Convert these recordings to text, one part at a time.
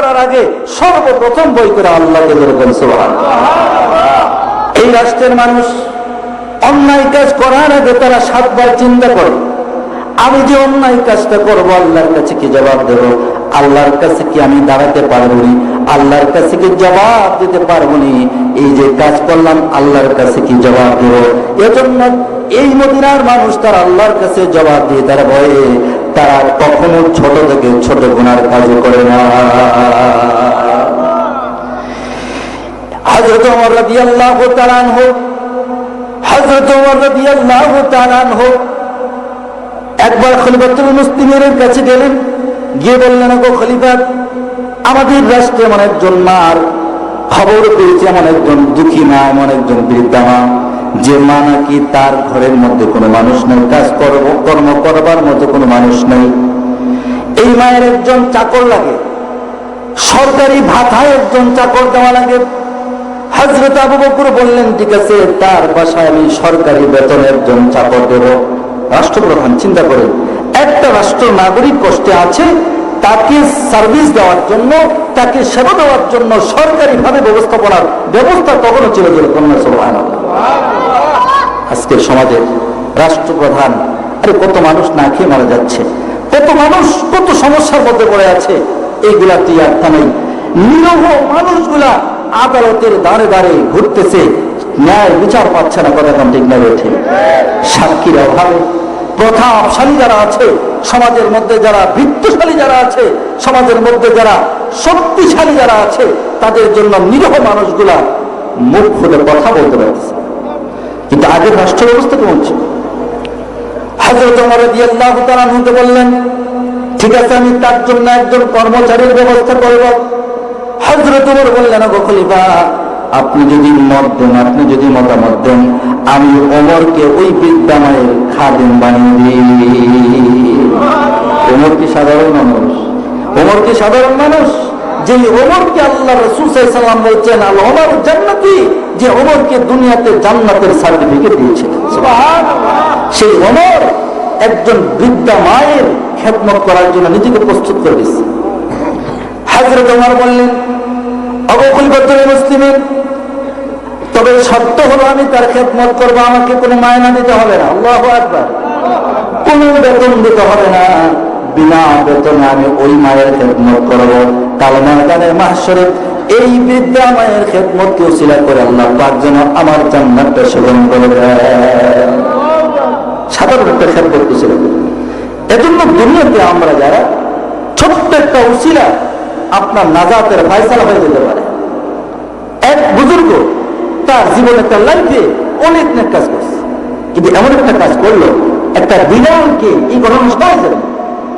করার আগে সর্বপ্রথম বই করে আল্লাহকে যেরকম সোহান এই রাষ্ট্রের মানুষ অন্যায় কাজ করার আগে তারা সাতবার চিন্তা করে। আমি যে অন্যায় কাজটা করব, আল্লাহর কাছে কি জবাব দেব? আল্লাহর কাছে কি আমি দাঁড়াতে পারব নি আল্লাহর কাছে কি জবাব দিতে পারব নি এই যে কাজ করলাম, আল্লাহর কাছে কি জবাব দেব? এজন্য এই মদিনার মানুষ তার আল্লাহর কাছে জবাব দিয়ে তারা ভয়ে তারা কখনো ছোট থেকে ছোট গুনার কাজও করে না। ওমর রাদিয়াল্লাহু তাআলা আনহু হজরত ওমর রাদিয়াল্লাহু তাআলা আনহু একবার খলিফাতুল মুসলিমের কাছে গেলেন, গিয়ে বললেন গো খলিফা, আমাদের রাষ্ট্রে এমন একজন মার খবর পেয়েছে, এমন একজন দুঃখী মা, এমন একজন বৃদ্ধা মা। যে মা নাকি তার ঘরের মধ্যে কোনো মানুষ নেই, কাজ কর্ম করবার মতো কোনো মানুষ নেই। এই মায়ের একজন চাকর লাগে, সরকারি ভাতায় একজন চাকর দেওয়া লাগে। হজরত আবু বকর বললেন, ঠিক আছে, তার বাসায় আমি সরকারি বেতন একজন চাকর দেব। রাষ্ট্রপ্রধান চিন্তা করে, একটা রাষ্ট্র নাগরিক কষ্টে আছে, তাকে সার্ভিস দেওয়ার জন্য তাকে সেবা দেওয়ার জন্য সরকারি ভাবে ব্যবস্থা তখনও ছিল যে কন্যা আজকের সমাজে রাষ্ট্রপ্রধান আরে কত মানুষ না খেয়ে মারা যাচ্ছে, কত মানুষ কত সমস্যার মধ্যে পড়ে আছে, এইগুলা তুই আর নেই। নিরহ মানুষগুলা আদালতের দাঁড়ে দাঁড়ে ঘুরতেছে, ন্যায় বিচার পাচ্ছে না, কথা ঠিক না রয়েছে সাক্ষীর অভাবে প্রথাশালী যারা আছে, সমাজের মধ্যে যারা বৃত্তশালী যারা আছে, সমাজের মধ্যে যারা শক্তিশালী যারা আছে, তাদের জন্য নিরহ মানুষগুলা মুখ খুলে কথা বলতে পারতেছে। কিন্তু আগের রাষ্ট্র ব্যবস্থা কেমন ছিল? বললেন, ঠিক আছে, আমি তার জন্য একজন ব্যবস্থা আপনি যদি আপনি যদি মতামত দেন, আমি ওমরকে ওই ওমর কি সাধারণ মানুষ? ওমর কি সাধারণ মানুষ যে ওমরকে আল্লাহ রসুল সাল্লাম বলছেন আল ওমর জান্নাতি যে ওমরকে দুনিয়াতে জান্নাতের সার্টিফিকেট দিয়েছিলেন। সেই ওমর একজন বৃদ্ধা মায়ের খেদমত করার জন্য নিজেকে প্রস্তুত করে দিচ্ছে হাজরত ওমর বললেন অবকুলবদ্ধ মুসলিমের, তবে সত্য হলো আমি তার খেদমত করব, আমাকে কোনো মায়না দিতে হবে না। আল্লাহ একবার কোনো বেতন দিতে হবে না। বিনা বেতনে আমি ওই মায়ের খেদমত করব। কাল ময়দানে মাসরে এই বিদ্যা মায়ের খেদমত কেউ শিলা করে আল্লাহ পাক যেন আমার জান্নাতটা সেবন করে একটা খেদমত দুনিয়াতে আমরা যারা একটা আপনার হয়ে যেতে পারে। এক তার তার অনেক নেক কাজ করছে। কিন্তু এমন একটা কাজ করল, একটা বিড়ালকে এই ঘটনা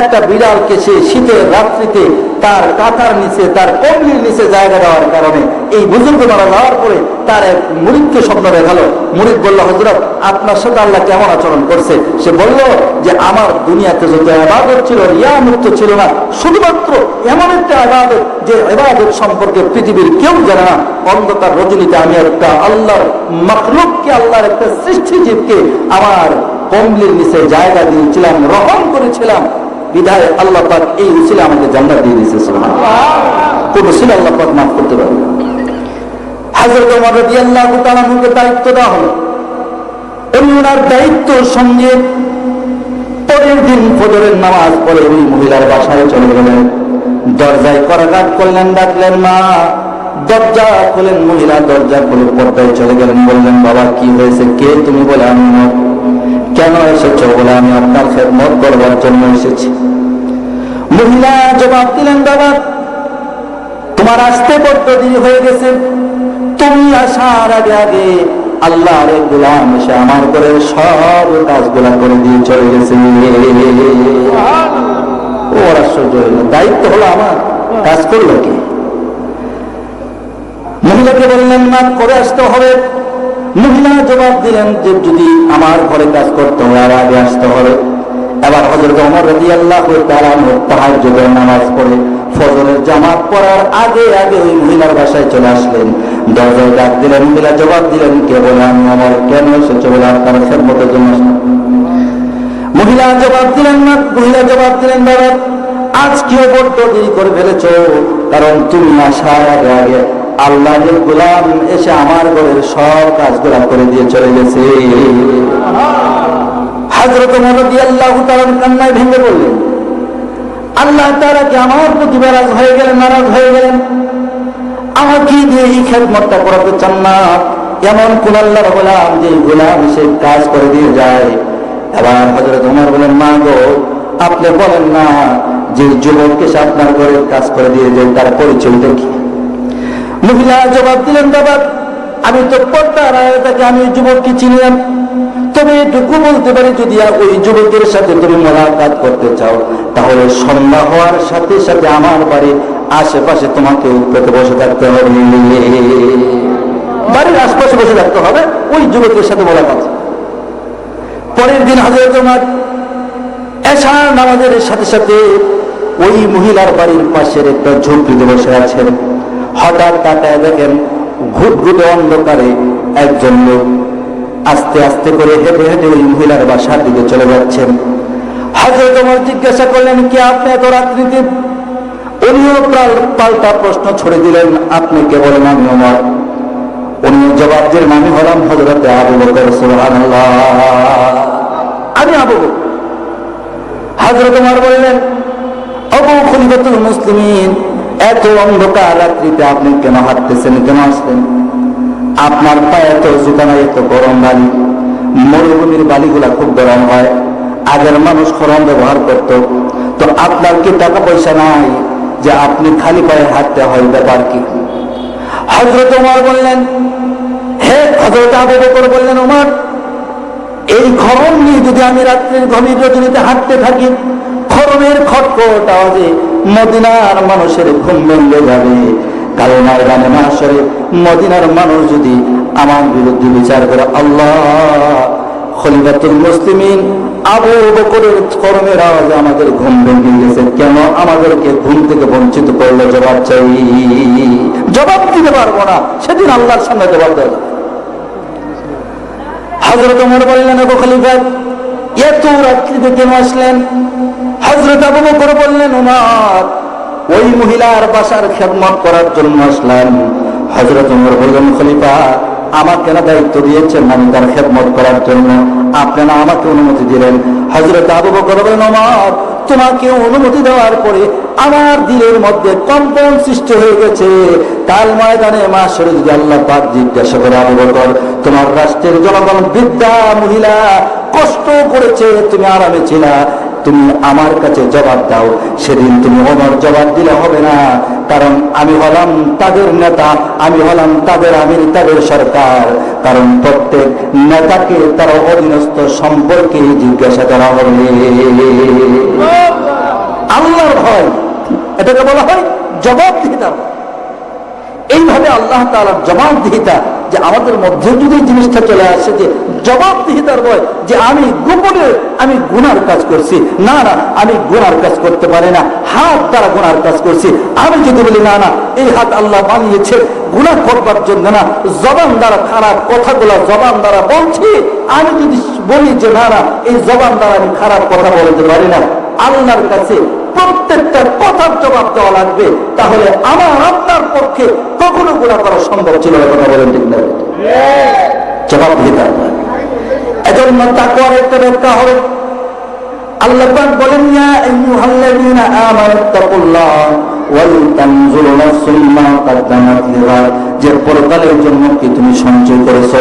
একটা বিড়ালকে সে শীতের রাত্রিতে তার কাতার নিচে, তার কমলির নিচে জায়গা দেওয়ার কারণে এই বুজুর্গ মারা যাওয়ার পরে তার এক মুরিদকে স্বপ্ন দেখাল। মুরিদ বলল হজরত আপনার সাথে আল্লাহ কেমন আচরণ করছে? সে বলল, যে আমার দুনিয়াতে যত আবাদত ছিল রিয়া মুক্ত ছিল না। শুধুমাত্র এমন একটা আবাদত যে এবাদত সম্পর্কে পৃথিবীর কেউ জানে না। অন্ধকার রজনীতে আমি একটা আল্লাহর মখলুককে, আল্লাহর একটা সৃষ্টিজীবকে আমার কমলির নিচে জায়গা দিয়েছিলাম রহম করেছিলাম। বিধায় আল্লাহ পাক এই উসিলে আমাকে জান্নাত দিয়ে দিয়েছে কোন উসিলে আল্লাহ পাক মাফ করতে পারবে হাজরত ওমর রাদিয়াল্লাহু দায়িত্ব দেওয়া হলো। দায়িত্বর সঙ্গে পরের দিন ফজরের নামাজ পড়ে ওই মহিলার বাসায় চলে গেলেন। দরজায় করাঘাত করলেন, ডাকলেন, মা! দরজা খুলেন, মহিলা দরজা খুলে পর্দায় চলে গেলেন। বললেন, বাবা, কি হয়েছে? কে তুমি বলে আমি। কেন এসেছ বলে আমি আপনার খেদমত করবার জন্য এসেছি? মহিলা জবাব দিলেন, বাবা, তোমার আসতে বড্ড দেরি হয়ে গেছে। তুমি আসার আগে আগে আল্লাহর এক গোলাম এসে আমার করে সব কাজগুলা করে দিয়ে চলে গেছে। ও আশ্চর্য হইল দায়িত্ব হলো আমার। কাজ করল কি? মহিলাকে বললেন না করে আসতে হবে। মহিলা জবাব দিলেন যে যদি আমার ঘরে কাজ করতে হয় আর আগে আসতে হবে এবার হজরত অমর রাজি আল্লাহ তারা তাহার যুগের নামাজ পড়ে, ফজরের জামাত পড়ার আগে আগে ওই মহিলার বাসায় চলে আসলেন দরজায় ডাক দিলেন মহিলা জবাব দিলেন, কে বলে আমি আমার কেন এসেছে বলে আপনার আসলাম। মহিলা জবাব দিলেন না, মহিলা জবাব দিলেন, বাবা আজ কেউ বড্ড দেরি করে ফেলেছ, কারণ তুমি আসার আগে আগে আল্লাহের গোলাম এসে আমার ঘরের সব কাজগুলা করে দিয়ে চলে গেছে। আমার প্রতি হয়ে হয়ে আমাকে না? গোলাম যে গোলাম সে কাজ করে দিয়ে যায়। এবার হজরত উমর বলেন, মা গো, আপনি বলেন না, যে যুবক এসে আপনার ঘরের কাজ করে দিয়ে যায়, তার পরিচয়টা কি? মহিলা জবাব দিলেন, বাবা, আমি তো পর্দার আয়াতাকে, আমি যুবককে চিনলাম। তবে এটুকু বলতে পারি, যদি ওই যুবকের সাথে তুমি মোলাকাত করতে চাও, তাহলে সন্ধ্যা হওয়ার সাথে সাথে আমার বাড়ির আশেপাশে তোমাকে উপরে বসে থাকতে হবে। বাড়ির আশপাশে বসে থাকতে হবে, ওই যুবকের সাথে মোলাকাত। পরের দিন হাজার তোমার এশা নামাজের সাথে সাথে ওই মহিলার বাড়ির পাশের একটা ঝুঁকিতে বসে আছেন। হঠাৎ তাকায় দেখেন ঘুটঘুটে অন্ধকারে একজন লোক আস্তে আস্তে করে হেঁটে হেঁটে ওই মহিলার বাসার দিকে চলে যাচ্ছেন। হজরত তোমার জিজ্ঞাসা করলেন, কি আপনি এত রাত্রিতে? উনিও পাল- পাল্টা প্রশ্ন ছড়ে দিলেন, আপনি কে বলেন আমি আমার উনি জবাব দিলেন, আমি হলাম হজরতে আবু বকর, সুবহানাল্লাহ। আমি আবু হাজরত তোমার বললেন, অবু খলিফাতুল মুসলিমিন। এত অন্ধকার রাত্রিতে আপনি কেন হাঁটতেছেন, কেন আসলেন? আপনার পায়ে এত জুতানা এত গরম বালি। মরুভূমির বালিগুলা খুব গরম হয়। আগের মানুষ খরম ব্যবহার করত। তো আপনার কি টাকা পয়সা নাই যে আপনি খালি পায়ে হাঁটতে হয়? ব্যাপার কি? হজরত উমর বললেন, হে হজরত আবু বকর, বললেন উমর, এই খরম নিয়ে যদি আমি রাত্রির গভীর রজনীতে হাঁটতে থাকি, খরমের খটখট আওয়াজে মদিনার মানুষের ঘুম ভেঙে যাবে। কারণ ময়দানে মাসরে মদিনার মানুষ যদি আমার বিরুদ্ধে বিচার করে, আল্লাহ খলিফাতুল মুসলিমিন আবু বকরের খরমের আওয়াজে আমাদের ঘুম ভেঙে গেছে। কেন আমাদেরকে ঘুম থেকে বঞ্চিত করল? জবাব চাই। জবাব দিতে পারব না। সেদিন আল্লাহর সামনে জবাব যাবে। হজরত ওমর বললেন খলিফা এত রাত্রিতে কেন আসলেন? হজরত আবু বললেন ওমর ওই মহিলার বাসার খেদমত করার জন্য আসলেন হজরত ওমর বললেন, খলিফা, আমাকে না দায়িত্ব দিয়েছেন আমি খেদমত করার জন্য। আপনারা আমাকে অনুমতি দিলেন। হজরত আবু বকর বললেন ওমর তোমাকে অনুমতি দেওয়ার পরে আমার দিলের মধ্যে কম্পন সৃষ্টি হয়ে গেছে। কাল ময়দানে মাসরে যদি আল্লাহ পাক জিজ্ঞাসা করে, আবু বকর, তোমার রাষ্ট্রের জনগণ বৃদ্ধা মহিলা কষ্ট করেছে, তুমি আরামে ছিলা, তুমি আমার কাছে জবাব দাও। সেদিন তুমি ওমর জবাব দিলে হবে না, কারণ আমি হলাম তাদের নেতা, আমি হলাম তাদের আমির, তাদের সরকার। কারণ প্রত্যেক নেতাকে তার অধীনস্থ সম্পর্কে জিজ্ঞাসা করা হবে। আল্লাহর ভয়, এটাকে বলা হয় জবাবদিহিতার ভয়। এইভাবে আল্লাহ তালার জবাবদিহিতা যে আমাদের মধ্যে যদি জিনিসটা চলে আসে যে জবাবদিহিতার ভয়, যে আমি গোপনে আমি গুনার কাজ করছি, না না, আমি গুনার কাজ করতে পারি না, হাত দ্বারা গুনার কাজ করছি, আমি যদি বলি, না না, এই হাত আল্লাহ বানিয়েছে গুণা করবার জন্য না, জবান দ্বারা খারাপ কথাগুলো জবান দ্বারা বলছি, আমি যদি বলি যে, না না, এই জবান দ্বারা আমি খারাপ কথা বলতে পারি না আল্লাহর কাছে প্রত্যেকটা কথার জবাব দেওয়া লাগবে। তাহলে আমার আপনার পক্ষে কখনো গুণা করা সম্ভব ছিল না, কথা বলেন ঠিক না? জবাব দিতে এজন্য একটা হবে। আল্লাহ যে পরকালের জন্য কি তুমি সঞ্চয় করেছ?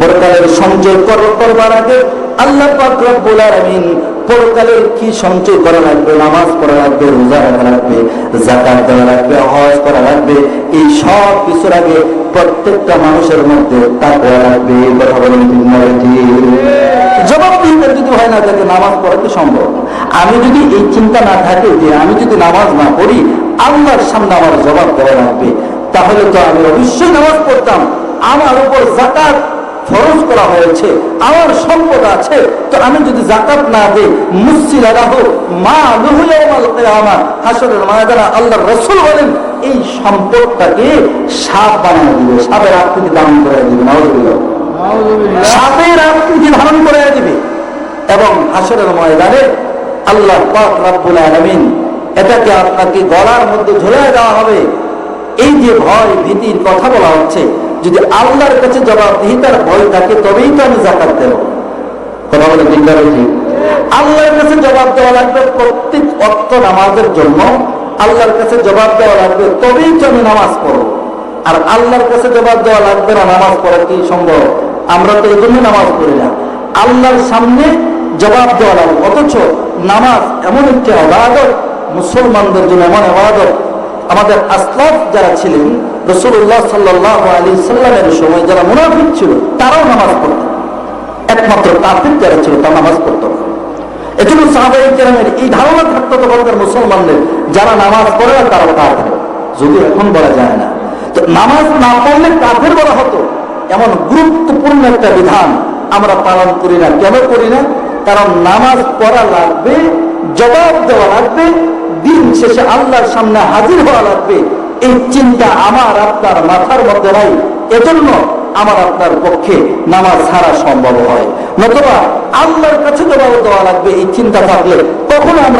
পরকালের সঞ্চয় করবার আগে আল্লাহ আলামিন পরকালের কি সঞ্চয় করা লাগবে? নামাজ পড়া লাগবে, রোজা রাখা লাগবে জাকাত দেওয়া লাগবে, হজ করা লাগবে, এই সব কিছুর আগে প্রত্যেকটা মানুষের মধ্যে তাকওয়া লাগবে। হয় না থাকে, নামাজ পড়া তো সম্ভব আমি যদি এই চিন্তা না থাকে যে আমি যদি নামাজ না পড়ি, আল্লাহর সামনে আমার জবাব দেওয়া লাগবে। তাহলে তো আমি অবশ্যই নামাজ পড়তাম। আমার উপর জাকাত ফরজ করা হয়েছে আমার সম্পদ আছে তো আমি যদি জাকাত না দিই মুসিলা রাহু মা আমার হাসরের মায়াদারা আল্লাহ রসুল বলেন এই সম্পদটাকে সাপ বানিয়ে দিবে সাপের আকৃতি দান করে দিবে সাপের আকৃতি ধারণ করে দিবে। এবং হাসরের ময়দানে আল্লাহ পাক রব্বুল আলামিন এটাকে আপনাকে গলার মধ্যে ঝুলে দেওয়া হবে। এই যে ভয় ভীতির কথা বলা হচ্ছে যদি আল্লাহর কাছে জবাবদিহিতার ভয় থাকে, তবেই তো আমি জাকাত দেব। কথা বলে ঠিক আল্লাহর কাছে জবাব দেওয়া লাগবে প্রত্যেক অর্থ নামাজের জন্য। আল্লাহর কাছে জবাব দেওয়া লাগবে, তবেই তো আমি নামাজ পড়ব। আর আল্লাহর কাছে জবাব দেওয়া লাগবে না, নামাজ পড়া কি সম্ভব? আমরা তো এই জন্য নামাজ পড়ি না। আল্লাহর সামনে জবাব দেওয়া লাগবে। অথচ নামাজ এমন একটি আবাদত, মুসলমানদের জন্য এমন আবাদত আমাদের আসলাফ যারা ছিলেন রসুল্লাহ সাল্লাহ আলী সাল্লামের সময় যারা মুনাফিক ছিল, তারাও নামাজ পড়ত। একমাত্র কাফির যারা ছিল, তারা নামাজ পড়তো। এজন্য সাহাবাই কেরামের এই ধারণা থাকতো তখনকার মুসলমানদের, যারা নামাজ পড়ে না তারা কাফের। যদি এখন বলা যায় না। তো নামাজ না পড়লে কাফের বলা হতো। এমন গুরুত্বপূর্ণ একটা বিধান আমরা পালন করি না। কেন করি না? কারণ নামাজ পড়া লাগবে, জবাব দেওয়া লাগবে দিন শেষে আল্লাহর সামনে হাজির হওয়া লাগবে। এই চিন্তা আমার আপনার মাথার মধ্যে নাই। এজন্য আমার আপনার পক্ষে নামাজ ছাড়া সম্ভব হয়। নতুবা আল্লাহর কাছে তো বাবু দেওয়া লাগবে। এই চিন্তা থাকলে তখন আমরা